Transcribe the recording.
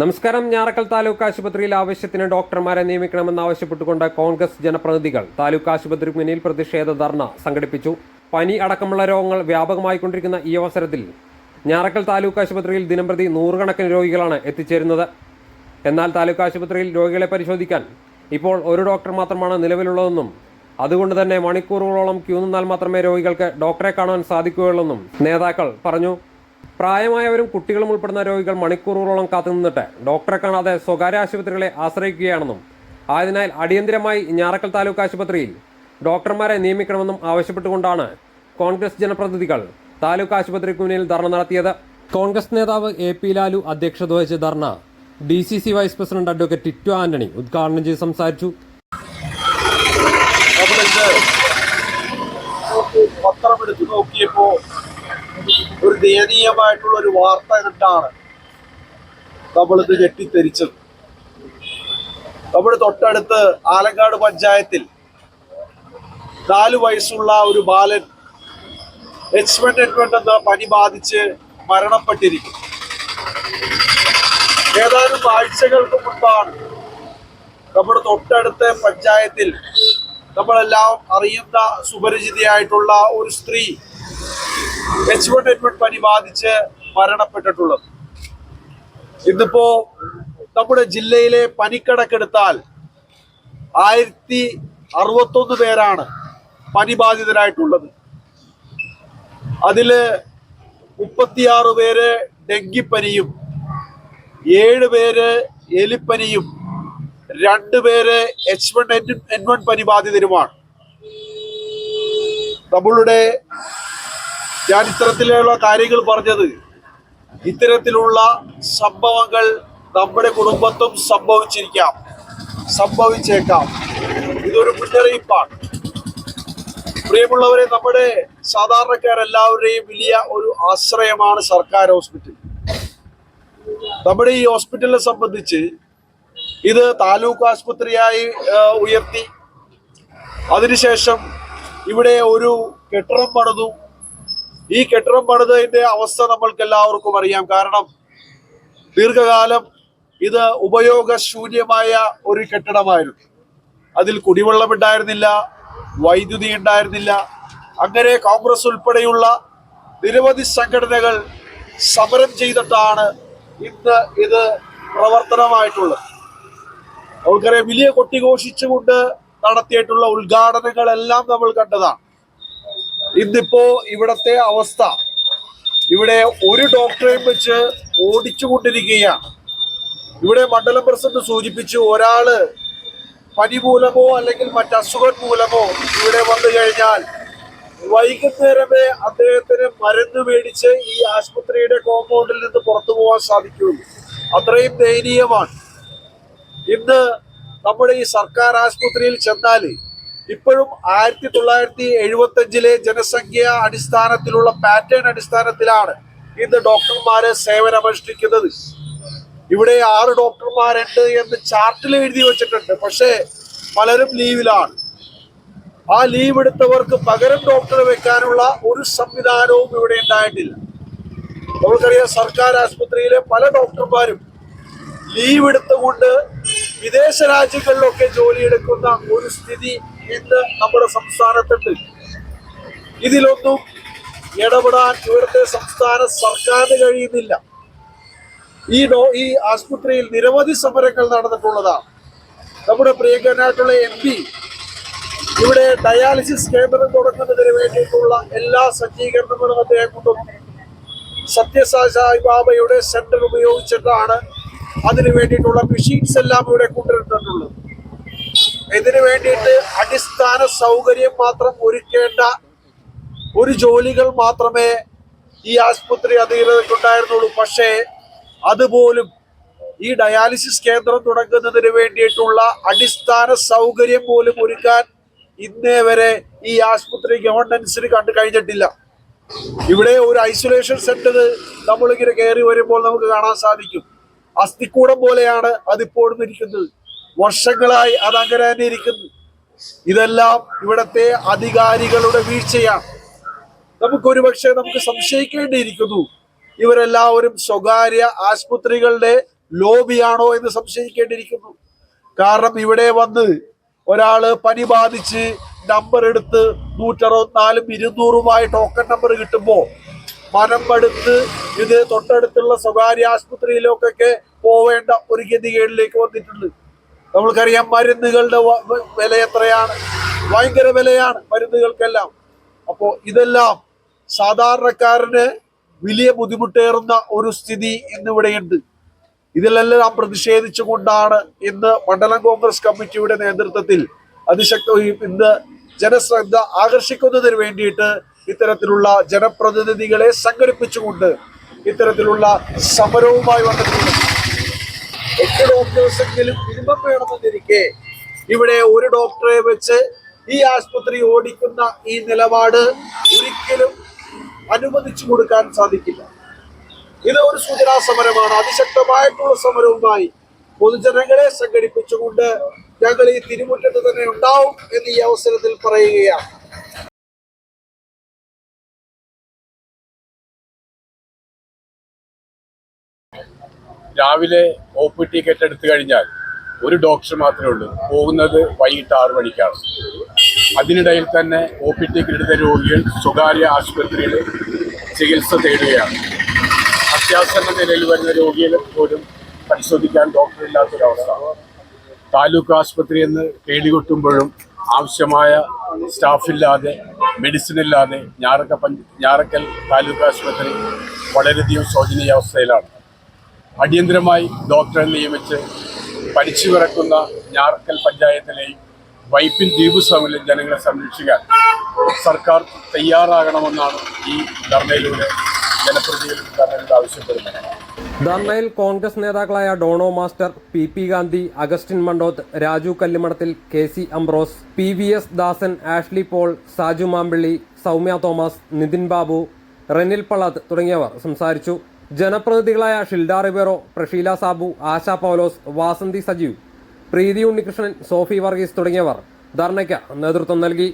നമസ്കാരം. ഞാറക്കൽ താലൂക്ക് ആശുപത്രിയിൽ ആവശ്യത്തിന് ഡോക്ടർമാരെ നിയമിക്കണമെന്നാവശ്യപ്പെട്ടുകൊണ്ട് കോൺഗ്രസ് ജനപ്രതിനിധികൾ താലൂക്ക് ആശുപത്രിക്ക് മുന്നിൽ പ്രതിഷേധ ധർണ സംഘടിപ്പിച്ചു. പനി അടക്കമുള്ള രോഗങ്ങൾ വ്യാപകമായിക്കൊണ്ടിരിക്കുന്ന ഈ അവസരത്തിൽ ഞാറക്കൽ താലൂക്ക് ആശുപത്രിയിൽ ദിനംപ്രതി നൂറുകണക്കിന് രോഗികളാണ് എത്തിച്ചേരുന്നത്. എന്നാൽ താലൂക്ക് ആശുപത്രിയിൽ രോഗികളെ പരിശോധിക്കാൻ ഇപ്പോൾ ഒരു ഡോക്ടർ മാത്രമാണ് നിലവിലുള്ളതെന്നും അതുകൊണ്ട് തന്നെ മണിക്കൂറുകളോളം ക്യൂ നിന്നാൽ മാത്രമേ രോഗികൾക്ക് ഡോക്ടറെ കാണാൻ സാധിക്കുകയുള്ളെന്നും നേതാക്കൾ പറഞ്ഞു. പ്രായമായവരും കുട്ടികളും ഉൾപ്പെടുന്ന രോഗികൾ മണിക്കൂറുകളോളം കാത്തുനിന്നിട്ട് ഡോക്ടറെ കാണാതെ സ്വകാര്യ ആശുപത്രികളെ ആശ്രയിക്കുകയാണെന്നും ആയതിനാൽ അടിയന്തിരമായി ഞാറക്കൽ താലൂക്ക് ആശുപത്രിയിൽ ഡോക്ടർമാരെ നിയമിക്കണമെന്നും ആവശ്യപ്പെട്ടുകൊണ്ടാണ് കോൺഗ്രസ് ജനപ്രതിനിധികൾ താലൂക്ക് ആശുപത്രിക്ക് മുന്നിൽ ധർണ നടത്തിയത്. കോൺഗ്രസ് നേതാവ് എ പി ലാലു അധ്യക്ഷത വഹിച്ച ധർണ D C C vice president advocate Tittu Antony ഉദ്ഘാടനം ചെയ്ത് സംസാരിച്ചു. പത്രമെടുത്ത് നോക്കി പത്രം എടുത്ത് നോക്കിയപ്പോ ഒരു ദയനീയമായിട്ടുള്ള ഒരു വാർത്ത കണ്ടാണ് നമ്മളിത് ഞെട്ടിത്തെരിച്ചത്. നമ്മുടെ തൊട്ടടുത്ത് ആലങ്കാട് പഞ്ചായത്തിൽ നാലു വയസ്സുള്ള ഒരു ബാലൻ എച്ച് വൺ എൻ വൺ എന്ന പനി ബാധിച്ച് മരണപ്പെട്ടിരിക്കും ഏതാനും ആഴ്ചകൾക്ക് മുൻപാണ് നമ്മുടെ തൊട്ടടുത്ത പഞ്ചായത്തിൽ നമ്മളെല്ലാം അറിയുന്ന സുപരിചിതയായിട്ടുള്ള ഒരു സ്ത്രീ എച്ച് വൺ എൻ വൺ പനി ബാധിച്ച് മരണപ്പെട്ടിട്ടുള്ളത്. ഇന്നിപ്പോ നമ്മുടെ ജില്ലയിലെ പനിക്കണക്കെടുത്താൽ ആയിരത്തി അറുപത്തൊന്ന് പേരാണ് പനി ബാധിതരായിട്ടുള്ളത്. അതിൽ മുപ്പത്തിയാറ് പേര് ഡെങ്കിപ്പനിയും ഏഴ് പേര് എലിപ്പനിയും രണ്ട് പേര് H one N N one പനി ബാധിതരുമാണ്. നമ്മളുടെ ഞാൻ ഇത്തരത്തിലുള്ള കാര്യങ്ങൾ പറഞ്ഞത് ഇത്തരത്തിലുള്ള സംഭവങ്ങൾ നമ്മുടെ കുടുംബത്തും സംഭവിച്ചിരിക്കാം. സംഭവിച്ചേക്കാം. ഇതൊരു മുന്നറിയിപ്പാണ്. പ്രിയമുള്ളവരെ നമ്മുടെ സാധാരണക്കാരെല്ലാവരുടെയും വലിയ ഒരു ആശ്രയമാണ് സർക്കാർ ഹോസ്പിറ്റൽ. നമ്മുടെ ഈ ഹോസ്പിറ്റലിനെ സംബന്ധിച്ച് ഇത് താലൂക്ക് ആശുപത്രിയായി ഉയർത്തി. അതിനുശേഷം ഇവിടെ ഒരു കെട്ടിടം പണിതു. ഈ കെട്ടിടം പണിതതിന്റെ അവസ്ഥ നമ്മൾക്ക് എല്ലാവർക്കും അറിയാം. കാരണം ദീർഘകാലം ഇത് ഉപയോഗശൂന്യമായ ഒരു കെട്ടിടമായിരുന്നു. അതിൽ കുടിവെള്ളം ഉണ്ടായിരുന്നില്ല വൈദ്യുതി ഉണ്ടായിരുന്നില്ല. അങ്ങനെ കോൺഗ്രസ് ഉൾപ്പെടെയുള്ള നിരവധി സംഘടനകൾ സമരം ചെയ്തിട്ടാണ് ഇന്ന് ഇത് പ്രവർത്തനമായിട്ടുള്ളത്. നമുക്കറിയാം വലിയ കൊട്ടിഘോഷിച്ചുകൊണ്ട് നടത്തിയിട്ടുള്ള ഉദ്ഘാടനങ്ങളെല്ലാം നമ്മൾ കണ്ടതാണ്. ഇന്നിപ്പോ ഇവിടത്തെ അവസ്ഥ. ഇവിടെ ഒരു ഡോക്ടറെയും വെച്ച് ഓടിച്ചുകൊണ്ടിരിക്കുകയാണ്. ഇവിടെ മണ്ഡലം പ്രസിഡന്റ് സൂചിപ്പിച്ചു ഒരാൾ പനി മൂലമോ അല്ലെങ്കിൽ മറ്റസുഖം മൂലമോ ഇവിടെ വന്നു കഴിഞ്ഞാൽ വൈകുന്നേരമേ അദ്ദേഹത്തിന് മരുന്ന് മേടിച്ച് ഈ ആശുപത്രിയുടെ കോമ്പൗണ്ടിൽ നിന്ന് പുറത്തു പോകാൻ സാധിക്കുകയുള്ളൂ. അത്രയും ദയനീയമാണ്. ഇന്ന് നമ്മുടെ ഈ സർക്കാർ ആശുപത്രിയിൽ ചെന്നാൽ ഇപ്പോഴും ആയിരത്തി തൊള്ളായിരത്തി എഴുപത്തി അഞ്ചിലെ ജനസംഖ്യ അടിസ്ഥാനത്തിലുള്ള പാറ്റേൺ അടിസ്ഥാനത്തിലാണ് ഇന്ന് ഡോക്ടർമാര് സേവനമനുഷ്ഠിക്കുന്നത്. ഇവിടെ ആറ് ഡോക്ടർമാരുണ്ട് എന്ന് ചാർട്ടിൽ എഴുതി വെച്ചിട്ടുണ്ട്. പക്ഷേ പലരും ലീവിലാണ്. ആ ലീവ് എടുത്തവർക്ക് പകരം ഡോക്ടറെ വെക്കാനുള്ള ഒരു സംവിധാനവും ഇവിടെ ഉണ്ടായിട്ടില്ല. നമുക്കറിയാം സർക്കാർ ആശുപത്രിയിലെ പല ഡോക്ടർമാരും ലീവ് എടുത്തുകൊണ്ട് വിദേശ രാജ്യങ്ങളിലൊക്കെ ജോലിയെടുക്കുന്ന ഒരു സ്ഥിതി ഇന്ന് നമ്മുടെ സംസ്ഥാനത്തുണ്ട്. ഇതിലൊന്നും ഇടപെടാൻ ഇവിടുത്തെ സംസ്ഥാന സർക്കാരിന് കഴിയുന്നില്ല. ഈ ഡോ ഈ ആശുപത്രിയിൽ നിരവധി സമരങ്ങൾ നടന്നിട്ടുള്ളതാണ്. നമ്മുടെ പ്രിയങ്കരനായിട്ടുള്ള എം പി ഇവിടെ ഡയാലിസിസ് കേന്ദ്രം തുടങ്ങുന്നതിന് വേണ്ടിയിട്ടുള്ള എല്ലാ സജ്ജീകരണങ്ങളും അദ്ദേഹം കൊണ്ടുവന്നു. സത്യസായി ബാബയുടെ സെന്റർ ഉപയോഗിച്ചിട്ടാണ് അതിന് വേണ്ടിയിട്ടുള്ള മെഷീൻസ് എല്ലാം ഇവിടെ കൊണ്ടുവരുന്നുള്ളത് ഇതിനു വേണ്ടിയിട്ട് അടിസ്ഥാന സൗകര്യം മാത്രം ഒരുക്കേണ്ട ഒരു ജോലികൾ മാത്രമേ ഈ ആശുപത്രി അധികൃതർക്കുണ്ടായിരുന്നുള്ളൂ. പക്ഷേ അതുപോലും ഈ ഡയാലിസിസ് കേന്ദ്രം തുടങ്ങുന്നതിന് വേണ്ടിയിട്ടുള്ള അടിസ്ഥാന സൗകര്യം പോലും ഒരുക്കാൻ ഇന്നേ വരെ ഈ ആശുപത്രി ഗവൺമെന്റ്സിന് കണ്ടു കഴിഞ്ഞിട്ടില്ല. ഇവിടെ ഒരു ഐസൊലേഷൻ സെന്റർ നമ്മളിങ്ങനെ കയറി വരുമ്പോൾ നമുക്ക് കാണാൻ സാധിക്കും. അസ്ഥിക്കൂടം പോലെയാണ് അതിപ്പോഴും ഇരിക്കുന്നത്. വർഷങ്ങളായി അത് അങ്ങനെ തന്നെ ഇരിക്കുന്നു ഇതെല്ലാം ഇവിടത്തെ അധികാരികളുടെ വീഴ്ചയാണ്. നമുക്കൊരു പക്ഷേ നമുക്ക് സംശയിക്കേണ്ടിയിരിക്കുന്നു ഇവരെല്ലാവരും സ്വകാര്യ ആശുപത്രികളുടെ ലോബിയാണോ എന്ന് സംശയിക്കേണ്ടിയിരിക്കുന്നു. കാരണം ഇവിടെ വന്ന് ഒരാൾ പനി ബാധിച്ച് നമ്പർ എടുത്ത് നൂറ്ററുപത്തിനാലും ഇരുന്നൂറുമായി ടോക്കൺ നമ്പർ കിട്ടുമ്പോൾ മനം പടുത്ത് ഇത് തൊട്ടടുത്തുള്ള സ്വകാര്യ ആശുപത്രിയിലേക്കൊക്കെ പോവേണ്ട ഒരു ഗതികേടിലേക്ക് വന്നിട്ടുണ്ട്. നമ്മൾക്കറിയാം മരുന്നുകളുടെ വില എത്രയാണ്? ഭയങ്കര വിലയാണ് മരുന്നുകൾക്കെല്ലാം. അപ്പോൾ ഇതെല്ലാം സാധാരണക്കാരന് വലിയ ബുദ്ധിമുട്ടേറുന്ന ഒരു സ്ഥിതി ഇന്നിവിടെയുണ്ട്. ഇതിലെല്ലാം പ്രതിഷേധിച്ചുകൊണ്ടാണ് ഇന്ന് മണ്ഡലം കോൺഗ്രസ് കമ്മിറ്റിയുടെ നേതൃത്വത്തിൽ അതിശക്ത ഇന്ന് ജനശ്രദ്ധ ആകർഷിക്കുന്നതിന് വേണ്ടിയിട്ട് ഇത്തരത്തിലുള്ള ജനപ്രതിനിധികളെ സംഘടിപ്പിച്ചുകൊണ്ട് ഇത്തരത്തിലുള്ള സമരവുമായി വന്നിട്ടുണ്ട്. എട്ട് ഡോക്ടേഴ്സെങ്കിലും മിനിമം ഇവിടെ ഒരു ഡോക്ടറെ വെച്ച് ഈ ആശുപത്രി ഓടിക്കുന്ന ഈ നിലപാട് ഒരിക്കലും അനുവദിച്ചു കൊടുക്കാൻ സാധിക്കില്ല. ഇത് ഒരു സൂചനാ സമരമാണ്. അതിശക്തമായിട്ടുള്ള സമരവുമായി പൊതുജനങ്ങളെ സംഘടിപ്പിച്ചുകൊണ്ട് ഞങ്ങൾ ഈ തിരുമുറ്റത്ത് തന്നെ ഉണ്ടാവും എന്ന് ഈ അവസരത്തിൽ പറയുകയാണ്. രാവിലെ ഒ പി ടിക്കറ്റ് എടുത്തു കഴിഞ്ഞാൽ ഒരു ഡോക്ടർ മാത്രമേ ഉള്ളൂ. പോകുന്നത് വൈകിട്ട് ആറു മണിക്കാണ്. അതിനിടയിൽ തന്നെ ഒ പി ടിക്കറ്റ് എടുത്ത രോഗികൾ സ്വകാര്യ ആശുപത്രിയിൽ ചികിത്സ തേടുകയാണ്. അത്യാസന്ന നിലയിൽ വരുന്ന രോഗികൾ പോലും പരിശോധിക്കാൻ ഡോക്ടർ ഇല്ലാത്തൊരവസ്ഥ. താലൂക്ക് ആശുപത്രി എന്ന് കേടികൊട്ടുമ്പോഴും ആവശ്യമായ സ്റ്റാഫില്ലാതെ മെഡിസിൻ ഇല്ലാതെ ഞാറക്ക പഞ്ച് ഞാറക്കൽ താലൂക്ക് ആശുപത്രി വളരെയധികം ശോചനീയ അവസ്ഥയിലാണ്. അടിയന്തരമായി ഡോക്ടറെ നിയമിച്ച് പഠിച്ചു പിറക്കുന്ന ഞാറക്കൽ പഞ്ചായത്തിലെയും വൈപ്പിൻ ദ്വീപ് സമൂഹത്തിലെ ജനങ്ങളെ സംരക്ഷിക്കാൻ സർക്കാർ തയ്യാറാകണമെന്നാണ് ഈ ധർണയിലൂടെ ജനപ്രതിനിധികൾ ധർണയിൽ കോൺഗ്രസ് നേതാക്കളായ Dono master P P Gandhi Augustine Mandoth Raju Kallimadathil K C Ambrose P V S Dasan Ashley Paul Saju Mampilly Soumya Thomas Nithin Babu Renil Palath തുടങ്ങിയവർ സംസാരിച്ചു. ജനപ്രതിനിധികളായ ഷിൽഡ റിബേറോ പ്രഷീല സാബു ആശ പൗലോസ് വാസന്തി സജീവ് പ്രീതി ഉണ്ണികൃഷ്ണൻ സോഫി വർഗീസ് തുടങ്ങിയവർ ധർണയ്ക്ക് നേതൃത്വം നൽകി.